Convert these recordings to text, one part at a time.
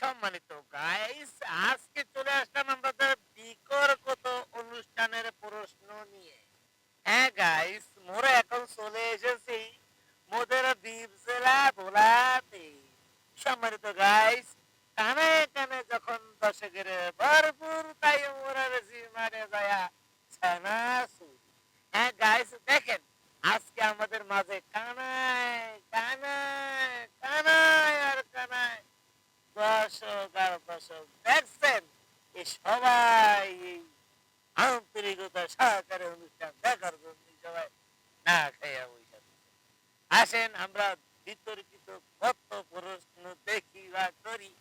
সম্মানিত গাইস আজকে চলে আসলাম আমাদের বিকর্কত অনুষ্ঠানের প্রশ্ন নিয়ে। হ্যাঁ গাইস মোরা এখন চলে এসেছি মোদের দ্বীপ জেলা ভোলাতে। সম্মানিত গাইস কানে কানে যখন দর্শকের ভরপুর তাই মোরা বেশি মানে যায় ছানাসু হ্যাঁ গাইস দেখেন, আজকে আমাদের মাঝে কানায় কানায় কানায় আর কানায় দর্শক আর দর্শক দেখছেন এই সবাই এই আন্তরিকতা সহকারে অনুষ্ঠান দেখার জন্য সবাই না খাইয়া বসে আসেন, আমরা বিতর্কিত কত প্রশ্ন দেখি বা করি।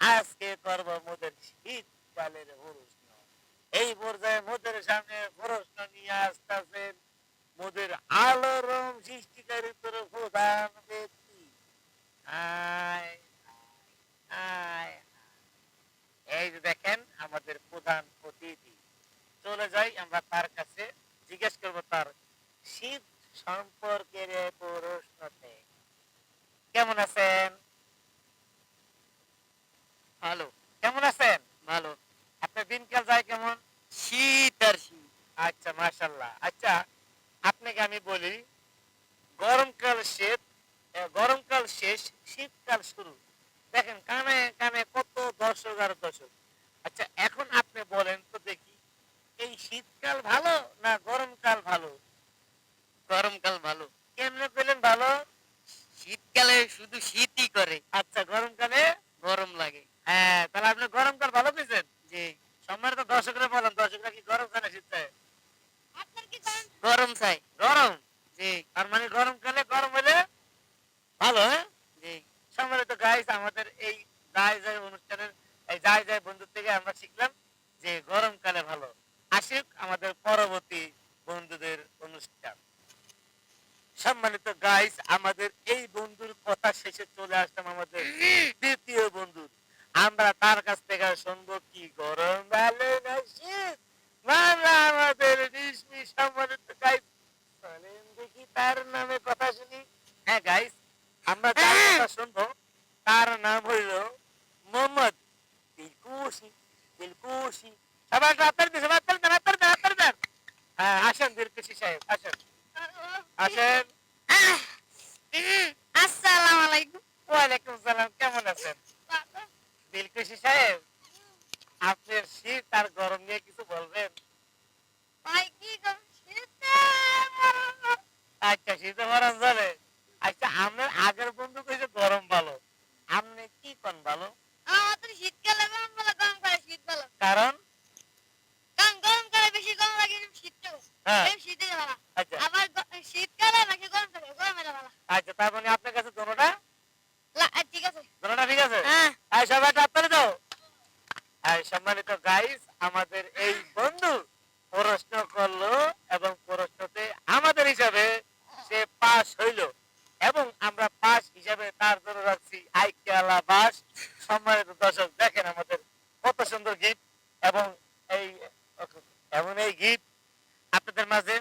আজকে করব মোদের শীতকালের প্রশ্ন। এই পর্যায়ে মোদের সামনে প্রশ্ন নিয়ে আসতেছেন মোদের আলোড়ন সৃষ্টিকারী প্রধান ব্যক্তি আয় আয়, এই যে দেখেন আমাদের প্রধান অতিথি চলে যাই আমরা তার কাছে জিজ্ঞেস করব তার শীত সম্পর্কের প্রশ্নতে কেমন আছেন? ভালো। কেমন আছেন? ভালো। আপনার দিনকাল যায় কেমন? শীত আর শীত। আচ্ছা মাশাল্লাহ আচ্ছা আপনাকে আমি বলি গরমকাল শেষ আহ, গরমকাল শেষ শীতকাল শুরু। দেখেন কানে কানে কত দর্শক আর দর্শক আচ্ছা এখন আপনি বলেন তো দেখি এই শীতকাল ভালো না গরমকাল ভালো গরমকাল ভালো কেমনে পেলেন ভালো শীতকালে শুধু শীতই করে আচ্ছা গরমকালে গরম লাগে হ্যাঁ তাহলে আপনি গরমকাল ভালো পেয়েছেন জি। সম্মানিত দর্শকরা বলেন দর্শকরা কি গরম চায় না শীত? চায় গরম? চাই গরম? জি। আর মানে গরমকালে গরম হলে ভালো হ্যাঁ? জি। সম্মানিত গাইস আমাদের এই যায় যায় অনুষ্ঠানের এই যায় যায় বন্ধু থেকে আমরা শিখলাম যে গরমকালে ভালো। আসুক আমাদের পরবর্তী বন্ধুদের অনুষ্ঠান। সম্মানিত গাইস আমাদের এই বন্ধুর কথা শেষে চলে আসলাম আমাদের দ্বিতীয় বন্ধু আমরা তার শুনব কি গরম ভালো না শীত? আমাদের সম্মানিত গাইস চলেন দেখি তার নামে কথা শুনি। হ্যাঁ গাইস আমরা যার কথা শুনব। তার নাম হইল মোহাম্মদ দিলকুশি দিলকুশি। সবাই দিন হ্যাঁ আসেন দিলকুশি সাহেব আসেন। আসেন। আসসালামু আলাইকুম। ওয়ালাইকুম সালাম কেমন আছেন? দিলকুশি সাহেব। আপনার শীত আর গরম নিয়ে কিছু বলবেন? ভাই কি আচ্ছা শীতে গরম চলে আচ্ছা আপনার আগের বন্ধু কইছে গরম ভালো। আপনি কি কোন ভালো? আমাদের শীতকালে গরম ভালো গরম কালে শীত ভালো। কারণ? কারণ গরম কালে বেশি গরম লাগে শীতটা হ্যাঁ। শীতে ভালো। আচ্ছা। আবার শীতকালে নাকি গরম কালে গরমে ভালো। আচ্ছা তার মানে আপনার কাছে দোনোটা? ঠিক আছে। দোনোটা ঠিক আছে? হ্যাঁ। সবাই সম্মানিত গাইস আমাদের এই বন্ধু প্রশ্ন করল এবং প্রশ্নতে আমাদের হিসাবে সে পাস হইল এবং আমরা পাস হিসাবে তার জন্য রাখছি আইকিয়ালা বাস। সম্মানিত দর্শক, দেখেন আমাদের কত সুন্দর গীত এবং এই, এমন এই গীত আপনাদের মাঝে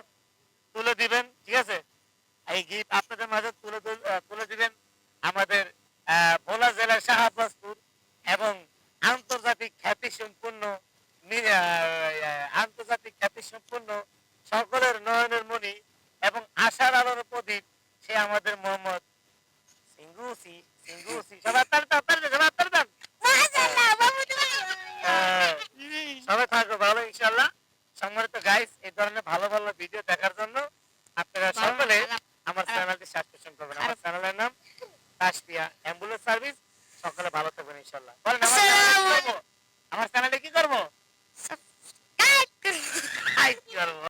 তুলে দিবেন, ঠিক আছে? এই গীত আপনাদের মাঝে তুলে দিল- আহ, তুলে দিবেন আমাদের আহ, ভোলা জেলার শাহবাজপুর এবং আন্তর্জাতিক খ্যাতি সম্পন্ন নি- আহ, সম্পন্ন সকলের নয়নের মণি এবং আশার আলোর প্রদীপ সে আমাদের মোহাম্মদ সিঙ্গুসি সিঙ্গুসি সবাই তার তার সবাই তার তার। সবাই থাকো ভালো ইনশাল্লাহ সম্মানিত গাইস এই ধরনের ভালো ভালো ভিডিও দেখার জন্য আপনারা সকলে আমার চ্যানেলটি সাবস্ক্রাইব করবেন। আমার চ্যানেলের নাম কাশপিয়া অ্যাম্বুলেন্স সার্ভিস সকলে ভালো থাকবেন ইনশাল্লাহ বলেন আমার চ্যানেলে কি করব? আমার চ্যানেলে কি করব?